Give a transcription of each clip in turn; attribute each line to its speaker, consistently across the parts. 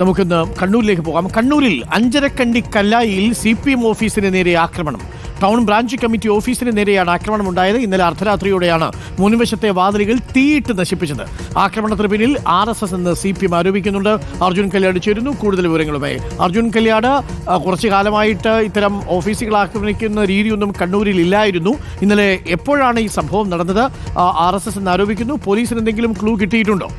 Speaker 1: നമുക്കിന്ന് കണ്ണൂരിലേക്ക് പോകാം. കണ്ണൂരിൽ അഞ്ചരക്കണ്ടി കല്ലായിയിൽ സി പി എം ഓഫീസിന് നേരെ ആക്രമണം. ടൗൺ ബ്രാഞ്ച് കമ്മിറ്റി ഓഫീസിന് നേരെയാണ് ആക്രമണം ഉണ്ടായത്. ഇന്നലെ അർദ്ധരാത്രിയോടെയാണ് മുൻവശത്തെ വാതിലുകൾ തീയിട്ട് നശിപ്പിച്ചത്. ആക്രമണത്തിന് പിന്നിൽ ആർ എസ് എസ് എന്ന് സി പി എം ആരോപിക്കുന്നുണ്ട്. അർജുൻ കല്യാട് ചേരുന്നു. കൂടുതൽ വിവരങ്ങളുമായി അർജുൻ കല്യാട്. കുറച്ചു കാലമായിട്ട് ഇത്തരം ഓഫീസുകൾ ആക്രമിക്കുന്ന രീതിയൊന്നും കണ്ണൂരിൽ ഇല്ലായിരുന്നു. ഇന്നലെ എപ്പോഴാണ് ഈ സംഭവം നടന്നത്? ആർ എസ് എസ് എന്ന് ആരോപിക്കുന്നു. പോലീസിന് എന്തെങ്കിലും ക്ലൂ കിട്ടിയിട്ടുണ്ടോ?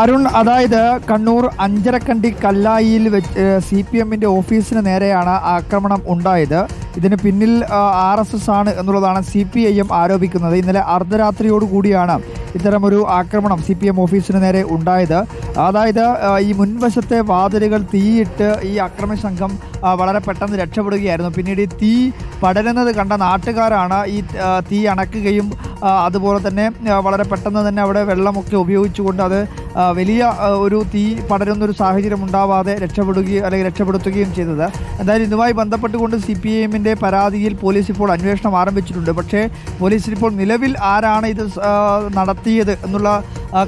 Speaker 2: അരുൺ അതായത് കണ്ണൂർ അഞ്ചരക്കണ്ടി കല്ലായിയിൽ വെച്ച് സി പി എമ്മിന്റെ ഓഫീസിന് നേരെയാണ് ആക്രമണം ഉണ്ടായത്. ഇതിന് പിന്നിൽ ആർ എസ് എസ് ആണ് എന്നുള്ളതാണ് സി പി ഐ എം ആരോപിക്കുന്നത്. ഇന്നലെ അർദ്ധരാത്രിയോടുകൂടിയാണ് ഇത്തരമൊരു ആക്രമണം സി പി എം ഓഫീസിന് നേരെ ഉണ്ടായത്. അതായത് ഈ മുൻവശത്തെ വാതിലുകൾ തീയിട്ട് ഈ അക്രമ സംഘം വളരെ പെട്ടെന്ന് രക്ഷപ്പെടുകയായിരുന്നു. പിന്നീട് ഈ തീ പടരുന്നത് കണ്ട നാട്ടുകാരാണ് ഈ തീ അണക്കുകയും അതുപോലെ തന്നെ വളരെ പെട്ടെന്ന് തന്നെ അവിടെ വെള്ളമൊക്കെ ഉപയോഗിച്ചുകൊണ്ട് അത് വലിയ ഒരു തീ പടരുന്നൊരു സാഹചര്യം ഉണ്ടാവാതെ രക്ഷപ്പെടുകയും അല്ലെങ്കിൽ രക്ഷപ്പെടുത്തുകയും ചെയ്തത്. എന്തായാലും ഇതുമായി ബന്ധപ്പെട്ടുകൊണ്ട് സി പി എമ്മിന്റെ പരാതിയിൽ പോലീസ് ഇപ്പോൾ അന്വേഷണം ആരംഭിച്ചിട്ടുണ്ട്. പക്ഷേ പോലീസിൽ ഇപ്പോൾ നിലവിൽ ആരാണ് ഇത് ആ, നടത്തിയത് എന്നുള്ള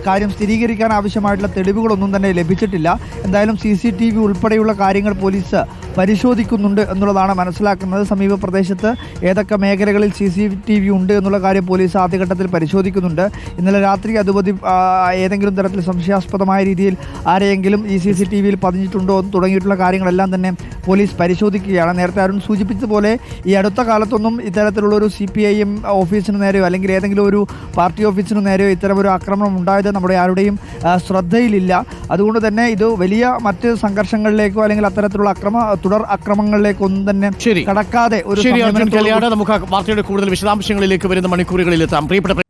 Speaker 2: കാര്യം സ്ഥിരീകരിക്കാൻ ആവശ്യമായിട്ടുള്ള തെളിവുകളൊന്നും തന്നെ ലഭിച്ചിട്ടില്ല. എന്തായാലും സി സി ടി വി ഉൾപ്പെടെയുള്ള കാര്യങ്ങൾ പോലീസ് പരിശോധിക്കുന്നുണ്ട് എന്നുള്ളതാണ് മനസ്സിലാക്കുന്നത്. സമീപ പ്രദേശത്ത് ഏതൊക്കെ മേഖലകളിൽ സി സി ടി വി ഉണ്ട് എന്നുള്ള കാര്യം പോലീസ് ആദ്യഘട്ടത്തിൽ പരിശോധിക്കുന്നുണ്ട്. ഇന്നലെ രാത്രി അതുപതി ഏതെങ്കിലും തരത്തിൽ സംശയാസ്പദമായ രീതിയിൽ ആരെയെങ്കിലും ഈ സി സി ടി വിയിൽ പതിഞ്ഞിട്ടുണ്ടോ തുടങ്ങിയിട്ടുള്ള കാര്യങ്ങളെല്ലാം തന്നെ പോലീസ് പരിശോധിക്കുകയാണ്. നേരത്തെ അരുൺ സൂചിപ്പിച്ചതുപോലെ ഈ അടുത്ത കാലത്തൊന്നും ഇത്തരത്തിലുള്ള ഒരു സി പി ഐ എം ഓഫീസിന് നേരെയോ അല്ലെങ്കിൽ ഏതെങ്കിലും ഒരു പാർട്ടി ഓഫീസിന് നേരെയോ ഇത്തരമൊരു ആക്രമണം ഉണ്ടായത് നമ്മുടെ ആരുടെയും ശ്രദ്ധയിലില്ല. അതുകൊണ്ട് തന്നെ ഇത് വലിയ മറ്റ് സംഘർഷങ്ങളിലേക്കോ അല്ലെങ്കിൽ അത്തരത്തിലുള്ള അക്രമ തുടർ അക്രമങ്ങളിലേക്കോ ഒന്നും തന്നെ കടക്കാതെ ഒരു
Speaker 1: നമുക്ക് വാർത്തയുടെ കൂടുതൽ വിശദാംശങ്ങളിലേക്ക് വരുന്ന മണിക്കൂറുകളിൽ എത്താം പ്രിയപ്പെട്ട